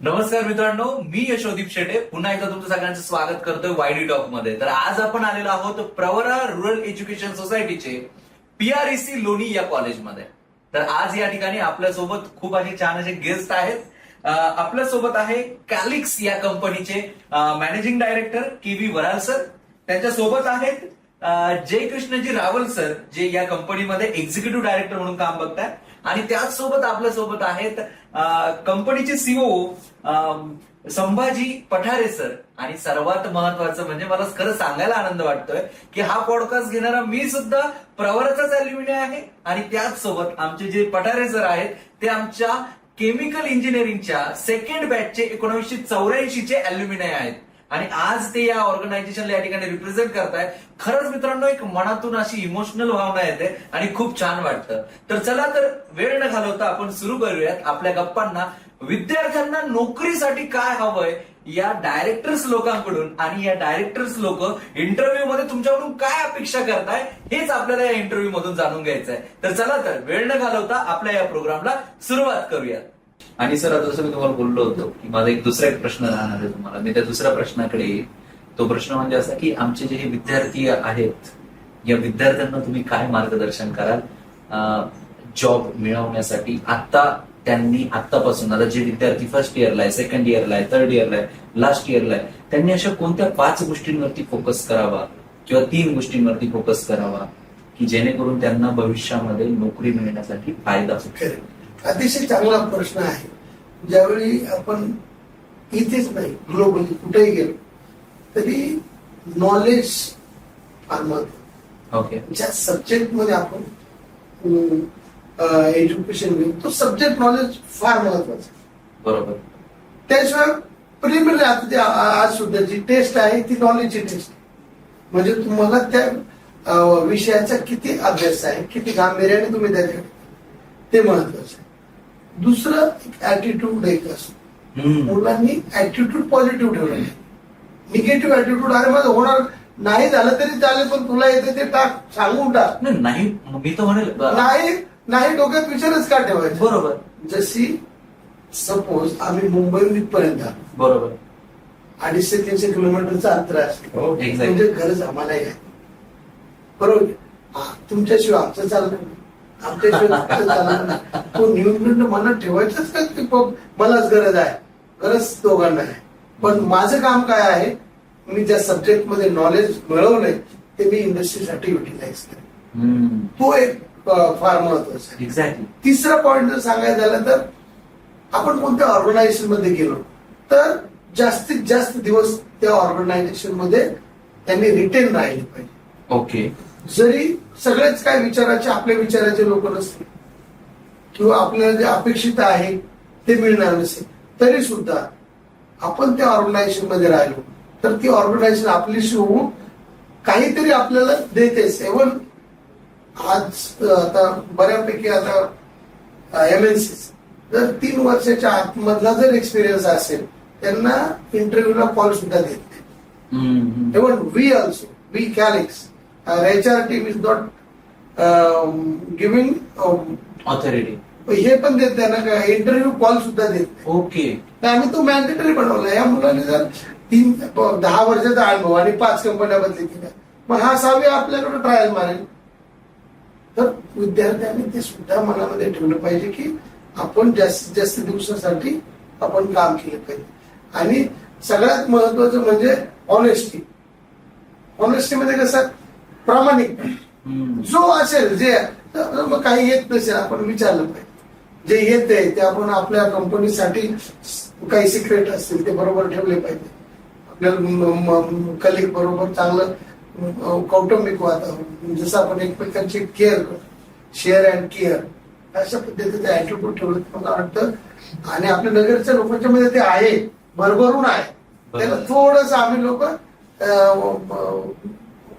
नमस्कार मित्रांनो मी यशोदीप शेटे. पुन्हा एकदा तुमचं सगळ्यांचं स्वागत करतोय वायडी टॉकमध्ये. तर आज आपण आलेलो आहोत प्रवरा रुरल एज्युकेशन सोसायटीचे पीआरईसी लोणी या कॉलेजमध्ये तर आज या ठिकाणी आपल्यासोबत खूप असे छान असे गेस्ट आहेत. आपल्यासोबत आहे कॅलिक्स या कंपनीचे managing director K V Varal sir त्यांच्यासोबत आहेत जयकृष्णजी जय कृष्णजी रावल सर जे या कंपनीमध्ये एक्झिक्युटिव्ह डायरेक्टर म्हणून काम बघताय आणि त्याच सोबत आपल्यासोबत आहेत कंपनीचे सीओ संभाजी पठारे सर. आणि सर्वात महत्वाचं म्हणजे मला खरं सांगायला आनंद वाटतोय की हा पॉडकास्ट घेणारा मी सुद्धा प्रवराचाच अल्युमिनी आहे. आणि त्याच सोबत आमचे जे पठारे सर आहेत ते आमच्या केमिकल इंजिनिअरिंगच्या सेकंड बॅचचे एकोणीसशे चौऱ्याऐंशीचे अल्युमिनाय आहेत. आणि आज ते या ऑर्गनायझेशनला या ठिकाणी रिप्रेझेंट करताय. खरंच मित्रांनो एक मनातून अशी इमोशनल भावना येते आणि खूप छान वाटतं. तर चला तर वेळ न घालवता आपण सुरू करूयात आपल्या गप्पांना. विद्यार्थ्यांना नोकरीसाठी काय हवंय या डायरेक्टर्स लोकांकडून आणि या डायरेक्टर्स लोक इंटरव्ह्यू मध्ये तुमच्याकडून काय अपेक्षा करताय हेच आपल्याला या इंटरव्ह्यू मधून जाणून घ्यायचं आहे तर चला तर वेळ न घालवता आपल्या या प्रोग्रामला सुरुवात करूयात. आणि सर आता जसं मी तुम्हाला बोललो होतो की माझा एक दुसरा एक प्रश्न राहणार आहे तुम्हाला. मी त्या दुसऱ्या प्रश्नाकडे येईल तो प्रश्न म्हणजे असा की आमचे जे हे विद्यार्थी आहेत या विद्यार्थ्यांना तुम्ही काय मार्गदर्शन कराल? जॉब मिळवण्यासाठी. आता त्यांनी आतापासून आता जे विद्यार्थी फर्स्ट इयरला आहे सेकंड इयरला आहे थर्ड इयरला आहे लास्ट इयरला आहे त्यांनी अशा कोणत्या पाच गोष्टींवरती फोकस करावा? किंवा तीन गोष्टींवरती फोकस करावा? की जेणेकरून त्यांना भविष्यामध्ये नोकरी मिळण्यासाठी फायदा होईल. अतिशय चांगला प्रश्न आहे. ज्यावेळी आपण इथेच नाही ग्लोबली कुठेही गेलो तरी नॉलेज फार महत्त्व ओके ज्या सब्जेक्टमध्ये आपण एज्युकेशन घेऊ तो सब्जेक्ट नॉलेज फार महत्वाचं. बरोबर. त्याशिवाय प्रिलिमिनरी आता आज सुद्धा जी टेस्ट आहे ती नॉलेजची टेस्ट म्हणजे तुम्हाला त्या विषयाचा किती अभ्यास आहे किती गांभीर्याने तुम्ही त्याच्याकडे ते महत्वाचं आहे. दुसरं ऍटिट्यूड एक असतो. मुलांनी ऍटिट्यूड पॉझिटिव्ह ठेवलं निगेटिव्ह ऍटिट्यूड अरे माझं होणार नाही झालं तरी चालेल पण तुला येते ते टाक सांगून टाक. नाही, नाही मी तर म्हणेल नाही नाही डोक्यात विचारच का ठेवायचं? बरोबर. जशी सपोज आम्ही मुंबई इथपर्यंत आलो. बरोबर. अडीचशे तीनशे किलोमीटरचं अंतर असतं. हो. म्हणजे गरज आम्हालाही आहे बरोबर? तुमच्याशिवाय आमचं चाललं तो न्यूनगंड मनात ठेवायचंच का की मलाच गरज आहे? गरज दोघांना आहे. पण माझं काम काय आहे? मी ज्या सब्जेक्टमध्ये नॉलेज मिळवलंय ते मी इंडस्ट्रीसाठी युटिलाइज करेन. तो एक फार महत्त्वाचा एक्झॅक्टली तिसरा पॉइंट जर सांगायचं झालं तर आपण कोणत्या ऑर्गनायझेशनमध्ये गेलो तर जास्तीत जास्त दिवस त्या ऑर्गनायझेशनमध्ये त्यांनी रिटेन राहिले पाहिजे. ओके जरी सगळेच काय विचाराचे आपल्या विचाराचे लोक नसतील. किंवा आपल्याला जे अपेक्षित आहे ते मिळणार नसेल. तरी सुद्धा आपण त्या ऑर्गनायझेशनमध्ये राहिलो. तर ती ऑर्गनायझेशन आपलीशी होऊन काहीतरी आपल्याला देतेच एव्हन आज आता बऱ्यापैकी आता एम एन सी जर तीन वर्षाच्या आतमधला जर एक्सपिरियन्स असेल त्यांना इंटरव्ह्यूला कॉल सुद्धा देत नाही. even we also, we Calix, is not um, giving, um, authority हे पण देत नाही ना इंटरव्ह्यू कॉल सुद्धा देत ओके आम्ही तो मॅन्डेटरी बनवला. या मुलाने जर तीन दहा वर्षाचा अनुभव आणि पाच कंपन्या बदली केल्या मग हा सहावी आपल्याकडे ट्रायल मारेल. तर विद्यार्थ्यांनी ते सुद्धा मनामध्ये ठेवलं पाहिजे की आपण जास्तीत जास्त दिवसासाठी आपण काम केलं पाहिजे. आणि सगळ्यात महत्वाचं म्हणजे ऑनेस्टी ऑनेस्टी मध्ये कसं? प्रामाणिक. जो असेल जे मग काही येत नसेल आपण विचारलं पाहिजे. जे येते ते आपण आपल्या कंपनीसाठी काही सिक्रेट असतील ते बरोबर ठेवले पाहिजे. आपल्याला कलिक बरोबर चांगलं कौटुंबिक वातावरण जसं आपण एकमेकांची केअर करतो शेअर अँड केअर अशा पद्धतीचं ऍटिट्यूड ठेवलं तर मला वाटतं आणि आपल्या नगरच्या लोकांच्या मध्ये ते आहे भरभरून आहे. त्याला थोडस आम्ही लोक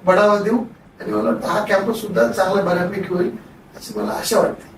बढावा देऊ. आणि मला हा कॅम्पस सुद्धा चांगला बऱ्यापैकी होईल अशी मला आशा वाटते.